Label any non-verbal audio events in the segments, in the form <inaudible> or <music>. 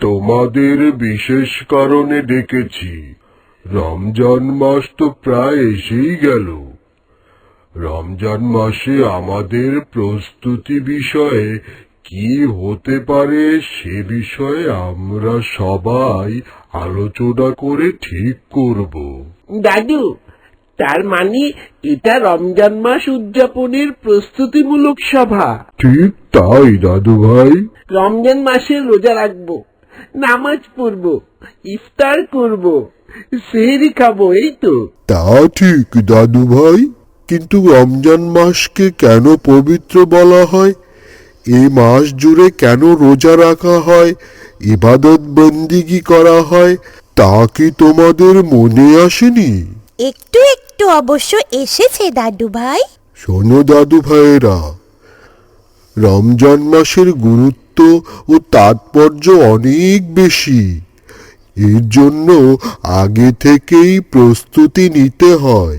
তোমাদের বিশেষ কারণে ডেকেছি। রমজান মাস তো প্রায় এসেই গেল। রমজান মাসে আমাদের প্রস্তুতি বিষয়ে কি হতে পারে সে বিষয়ে আমরা সবাই আলোচনা করে ঠিক করব। দাদু তার মানে এটা রমজান মাস উদযাপনের প্রস্তুতিমূলক সভা। ঠিক তাই দাদু ভাই রমজান মাসে রোজা রাখব। নামাজ পড়ব ইফতার করব সেহরি খাব এই তো। তা ঠিক দাদু ভাই। কিন্তু রমজান মাসকে কেন পবিত্র বলা হয়? এই মাস জুড়ে কেন রোজা রাখা হয়? ইবাদত বন্দিগি করা হয়? তা কি তোমাদের মনে আসেনি? একটু একটু অবশ্য এসেছে দাদু ভাই। শোনো দাদু ভাইয়েরা। রমজান মাসের গুরুত্ব ও তাৎপর্য অনেক বেশি। এর জন্য আগে থেকেই প্রস্তুতি নিতে হয়।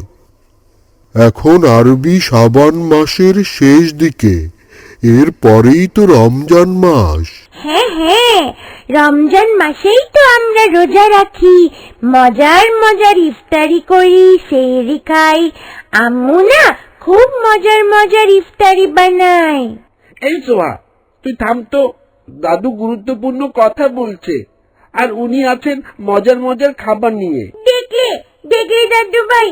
এখন আরবি সাবান মাসের শেষ দিকে। এর পরেই তো রমজান মাস। হ্যাঁ হ্যাঁ রমজান মাসেই তো আমরা রোজা রাখি। মজার মজার ইফতারি করি সেহরি খাই। আম্মু না খুব মজার মজার ইফতারি বানায়। এই সোহা তুই থাম তো। দাদু গুরুত্বপূর্ণ কথা বলছে। আর উনি আছেন মজার মজার খাবার নিয়ে। দেখলে দেখলে দাদু ভাই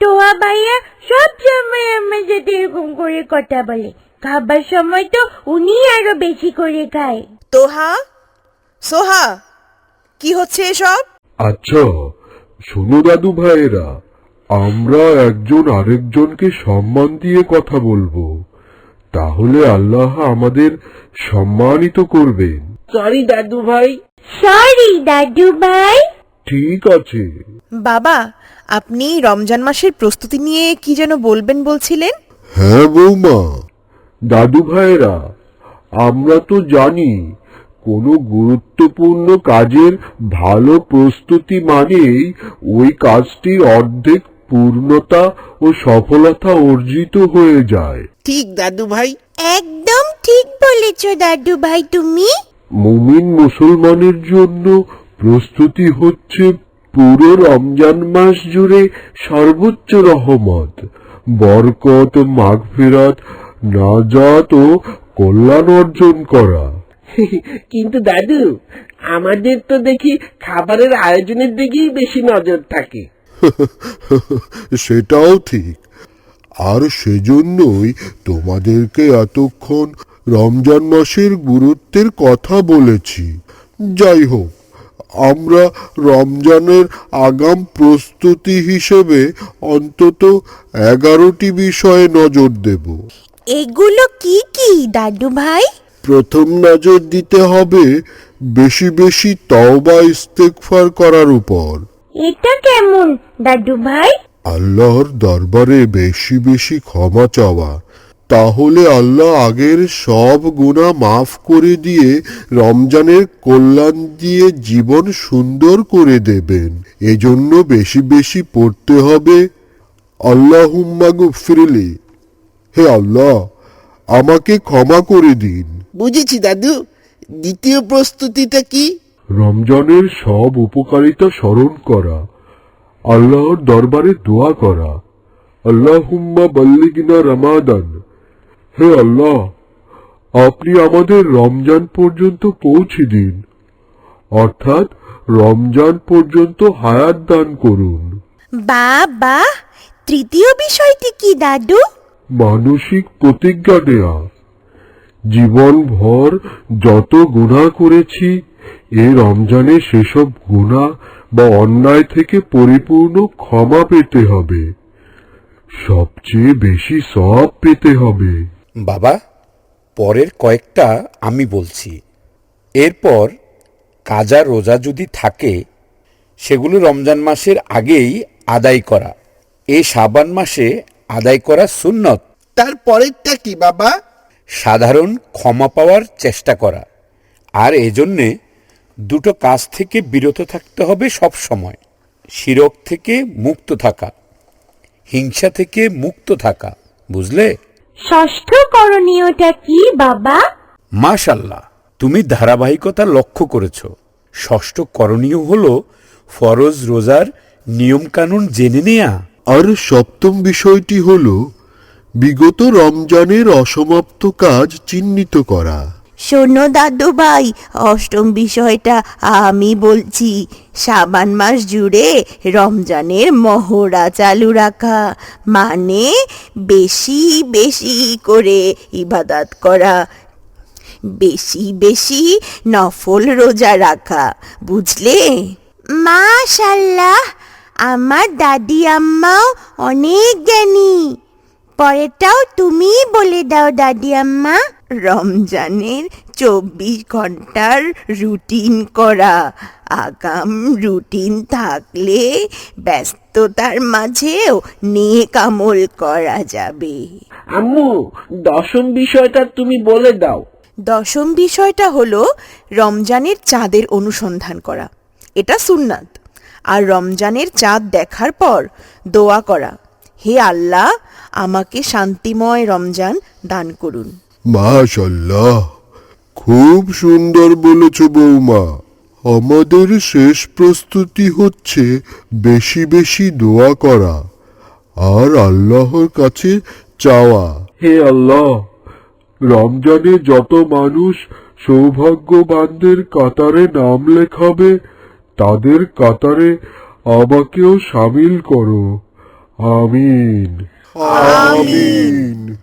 তোয়া ভাইয়া সব সময় আমার সাথে এরকম করে কথা বলে। খাবার সময় তো উনি আরও বেশি করে খায়। তোহা? সোহা কি হচ্ছে এসব? আচ্ছা শোনো দাদু ভাইয়েরা আমরা একজন আরেকজনকে সম্মান দিয়ে কথা বলব। তাহলে আল্লাহ আমাদের সম্মানিত করবেন। সরি দাদু ভাই। সরি দাদু ভাই। ঠিক আছে। বাবা আপনি রমজান মাসের প্রস্তুতি নিয়ে কি যেন বলবেন বলছিলেন? হ্যাঁ বৌমা। দাদু ভাইরা আমরা তো জানি কোনো গুরুত্বপূর্ণ কাজের ভালো প্রস্তুতি মানেই ওই কাজটির অর্ধেক পূর্ণতা ও সফলতা অর্জিত হয়ে যায়। ঠিক দাদু ভাই। একদম ঠিক বলেছ দাদু ভাই তুমি। মুমিন মুসলমানের জন্য প্রস্তুতি হচ্ছে পুরো রমজান মাস জুড়ে সর্বোচ্চ রহমত বরকত মাগফিরাত নাজাত ও কল্যাণ অর্জন করা। কিন্তু দাদু আমাদের তো দেখি খাবারের আয়োজনের দিকেই বেশি নজর থাকে। <laughs> সেটাও ঠিক। আর সেজন্যই তোমাদেরকে এতক্ষণ রমজান মাসের গুরুত্বের কথা বলেছি। যাই হোক আমরা রমজানের আগাম প্রস্তুতি হিসেবে অন্তত এগারোটি বিষয়ে নজর দেব। এগুলো কি কি দাদু ভাই? প্রথম নজর দিতে হবে বেশি বেশি তওবা ইস্তেগফার করার উপর। এটা কেমন দাদু ভাই? আল্লাহর দরবারে বেশি বেশি ক্ষমা চাওয়া। তাহলে আল্লাহ আগের সব গুণা মাফ করে দিয়ে রমজানের কল্যাণ দিয়ে জীবন সুন্দর করে দেবেন। এজন্য বেশি বেশি পড়তে হবে। আল্লাহুম্মা গুফরিলি। হে আল্লাহ আমাকে ক্ষমা করে দিন। বুঝেছি দাদু। দ্বিতীয় প্রস্তুতিটা কি? রমজানের সব উপকারিতা স্মরণ করা আল্লাহর দরবারে দোয়া করা। আল্লাহ আল্লাহুম্মা বাল্লিগিনা রামাদান। হে আল্লাহ আপনি আমাদের রমজান পর্যন্ত পৌঁছে দিন। অর্থাৎ রমজান পর্যন্ত হায়াত দান করুন। বা বা তৃতীয় বিষয়টি কি দাদু? মানসিক প্রতিজ্ঞা নেয়া। জীবনভর যত গুণা করেছি এ রমজানে সেসব গুণা বা অন্যায় থেকে পরিপূর্ণ ক্ষমা পেতে হবে। সবচেয়ে বেশি সব পেতে হবে। বাবা পরের কয়েকটা আমি বলছি। এরপর কাজা রোজা যদি থাকে সেগুলো রমজান মাসের আগেই আদায় করা। এ সাবান মাসে আদায় করা সুন্নত। তার পরেরটা কি বাবা? সাধারণ ক্ষমা পাওয়ার চেষ্টা করা। আর এজন্যে দুটো কাজ থেকে বিরত থাকতে হবে সব সময়। শিরক থেকে মুক্ত থাকা হিংসা থেকে মুক্ত থাকা বুঝলে? ষষ্ঠ করণীয়টা কি বাবা? মাশাল্লাহ তুমি ধারাবাহিকতা লক্ষ্য করেছ। ষষ্ঠ করণীয় হল ফরজ রোজার নিয়মকানুন জেনে নেয়া। আর সপ্তম বিষয়টি হল বিগত রমজানের অসমাপ্ত কাজ চিহ্নিত করা। শোনো দাদু ভাই, অষ্টম বিষয়টা আমি বলছি। সাবান মাস জুড়ে রমজানের মহড়া চালু রাখা মানে বেশি বেশি করে ইবাদত করা। বেশি বেশি নফল রোজা রাখা, বুঝলে? মাশাল্লাহ, আমার দাদি আম্মাও অনেক জ্ঞানী। পরেরটাও তুমি বলে দাও, দাদি আম্মা। রমজানের চব্বিশ ঘণ্টার রুটিন করা। আগাম রুটিন থাকলে ব্যস্ততার মাঝেও নেক আমল করা যাবে। আম্মু দশম বিষয়টা তুমি বলে দাও। দশম বিষয়টা হলো রমজানের চাঁদের অনুসন্ধান করা। এটা সুন্নাত। আর রমজানের চাঁদ দেখার পর দোয়া করা। হে আল্লাহ আমাকে শান্তিময় রমজান দান করুন। মাশাল্লাহ খুব সুন্দর বলেছ বৌমা। আমাদের শেষ প্রস্তুতি হচ্ছে বেশি বেশি দোয়া করা আর আল্লাহর কাছে চাওয়া। হে আল্লাহ রমজানে যত মানুষ সৌভাগ্যবানদের কাতারে নাম লেখাবে তাদের কাতারে আমাকেও সামিল করো। আমিন। আমিন।